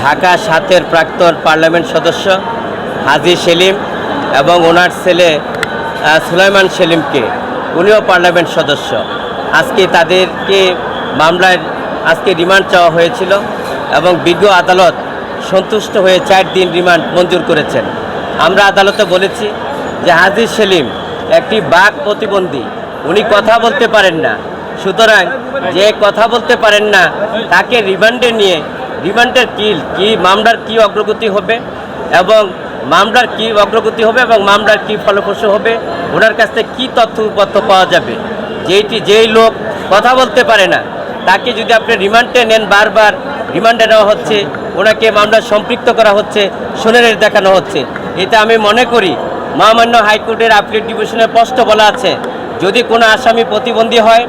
ঢাকা সাতের প্রাক্তন পার্লামেন্ট সদস্য হাজি সেলিম এবং ওনার ছেলে সুলাইমান সেলিমকে। উনিও পার্লামেন্ট সদস্য। আজকে তাদেরকে মামলায় আজকে রিমান্ড চাওয়া হয়েছিল এবং বিজ্ঞ আদালত সন্তুষ্ট হয়ে চার দিন রিমান্ড মঞ্জুর করেছেন। আমরা আদালতে বলেছি যে হাজি সেলিম একটি বাঘ প্রতিবন্ধী। উনি কথা বলতে পারেন না। সুতরাং যে কথা বলতে পারেন না, তাকে রিমান্ডে নিয়ে রিমান্ডের কি কি মামলার কি অগ্রগতি হবে এবং মামলার কি অগ্রগতি হবে এবং মামলার কি ফলপ্রসূ হবে? ওনার কাছ থেকে কী তথ্য উপাত্য পাওয়া যাবে? যেইটি, যেই লোক কথা বলতে পারে না, তাকে যদি আপনি রিমান্ডে নেন বারবার, রিমান্ডে নেওয়া হচ্ছে, ওনাকে মামলা সম্পৃক্ত করা হচ্ছে, সোনারের দেখানো হচ্ছে। এতে আমি মনে করি, মহামান্য হাইকোর্টের আপিলেট ডিভিশনে স্পষ্ট বলা আছে, যদি কোনো আসামি প্রতিবন্ধী হয়,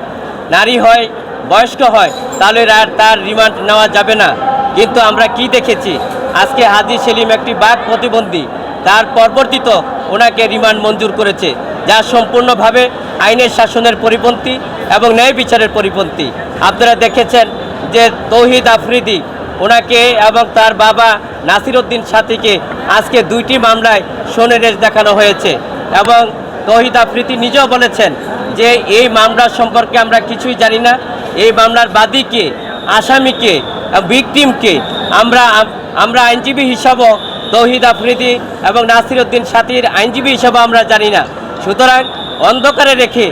নারী হয় বয়স্ক হয়, তাহলে আর তার রিমান্ড নেওয়া যাবে না। কিন্তু আমরা কি দেখেছি? আজকে হাজি সেলিম একটি বাঘ প্রতিবন্ধী, তার পরবর্তীত ওনাকে রিমান্ড মঞ্জুর করেছে, যা সম্পূর্ণভাবে আইনের শাসনের পরিপন্থী এবং ন্যায় বিচারের পরিপন্থী। আপনারা দেখেছেন যে তৌহিদ আফ্রিদি ওনাকে এবং তার বাবা নাসির উদ্দিন সাথীকে আজকে দুইটি মামলায় সোনেরেজ দেখানো হয়েছে এবং তৌহিদ আফ্রিদি নিজেও বলেছেন যে এই মামলা সম্পর্কে আমরা কিছুই জানি না। এই মামলার বাদীকে, আসামিকে, ভিকটিমকে আমরা আমরা আইনজীবী হিসাবেও তৌহিদ আফ্রিদি এবং নাসির উদ্দিন সাথীর আইনজীবী হিসাবে আমরা জানি না। সুতরাং অন্ধকারে রেখে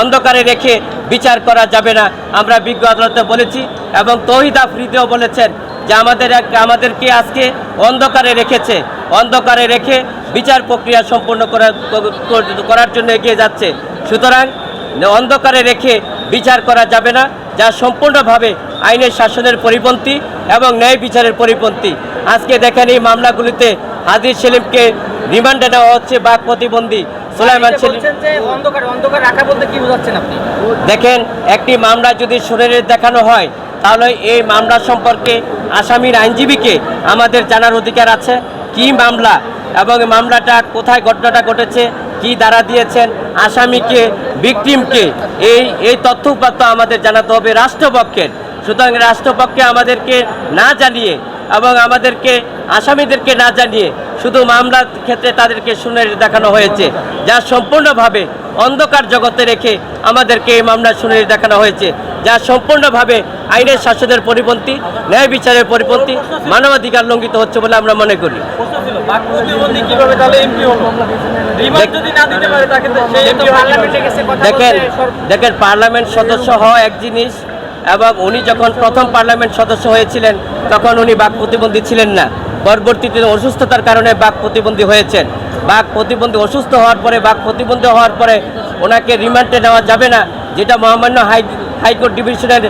অন্ধকারে রেখে বিচার করা যাবে না। আমরা বিজ্ঞ আদালতে বলেছি এবং তৌহিদ আফ্রিদিও বলেছেন যে আমাদের আমাদেরকে আজকে অন্ধকারে রেখেছে। অন্ধকারে রেখে বিচার প্রক্রিয়া করার করার জন্য এগিয়ে যাচ্ছে। সুতরাং অন্ধকারে রেখে বিচার করা যাবে না যা সম্পূর্ণভাবে আইনের শাসনের পরিপন্থী এবং ন্যায় বিচারের পরিপন্থী। আজকে দেখেন এই মামলাগুলিতে হাজির সেলিমকে রিমান্ডে নেওয়া হচ্ছে বাক প্রতিবন্ধী সুলাইমান সেলিম। দেখেন একটি মামলা যদি শুনানির দেখানো হয় তাহলে এই মামলা সম্পর্কে আসামির আইনজীবীকে আমাদের জানার অধিকার আছে। কি মামলা এবং মামলাটা কোথায় ঘটনাটা ঘটেছে কি দ্বারা দিয়েছেন, আসামিকে ভিকটিমকে এই এই তথ্য উপাত্ত আমাদের জানাতে হবে রাষ্ট্রপক্ষের। সুতরাং রাষ্ট্রপক্ষে আমাদেরকে না জানিয়ে এবং আমাদেরকে, আসামিদেরকে না জানিয়ে শুধু মামলার ক্ষেত্রে তাদেরকে শুনে দেখানো হয়েছে, যা সম্পূর্ণভাবে অন্ধকার জগতে রেখে আমাদেরকে এই মামলা শুনে দেখানো হয়েছে, যা সম্পূর্ণভাবে আইনের শাসনের পরিপন্থী, ন্যায় বিচারের পরিপন্থী, মানবাধিকার লঙ্ঘিত হচ্ছে বলে আমরা মনে করি। দেখেন দেখেন পার্লামেন্ট সদস্য হওয়া এক জিনিস এবং উনি যখন প্রথম পার্লামেন্ট সদস্য হয়েছিলেন তখন উনি বাক প্রতিবন্ধী ছিলেন না। পরবর্তীতে অসুস্থতার কারণে বাক প্রতিবন্ধী হয়েছেন। বাক প্রতিবন্ধী অসুস্থ হওয়ার পরে বাক প্রতিবন্ধী হওয়ার পরে ওনাকে রিমান্ডে নেওয়া যাবে না যেটা মহামান্য হাই হাইকোর্ট ডিভিশনের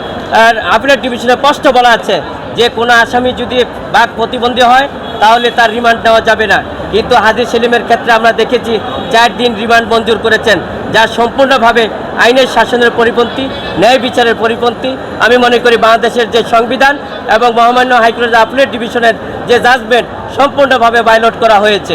আর আপিলেট ডিভিশনে স্পষ্ট বলা আছে যে কোনো আসামি যদি বাক প্রতিবন্ধী হয় তাহলে তার রিমান্ড নেওয়া যাবে না। কিন্তু হাজির সেলিমের ক্ষেত্রে আমরা দেখেছি চার দিন রিমান্ড মঞ্জুর করেছেন যা সম্পূর্ণভাবে আইনের শাসনের পরিপন্থী ন্যায় বিচারের পরিপন্থী। আমি মনে করি বাংলাদেশের যে সংবিধান এবং মহামান্য হাইকোর্টের আপিলের ডিভিশনের যে জাজমেন্ট সম্পূর্ণভাবে বাইলট করা হয়েছে।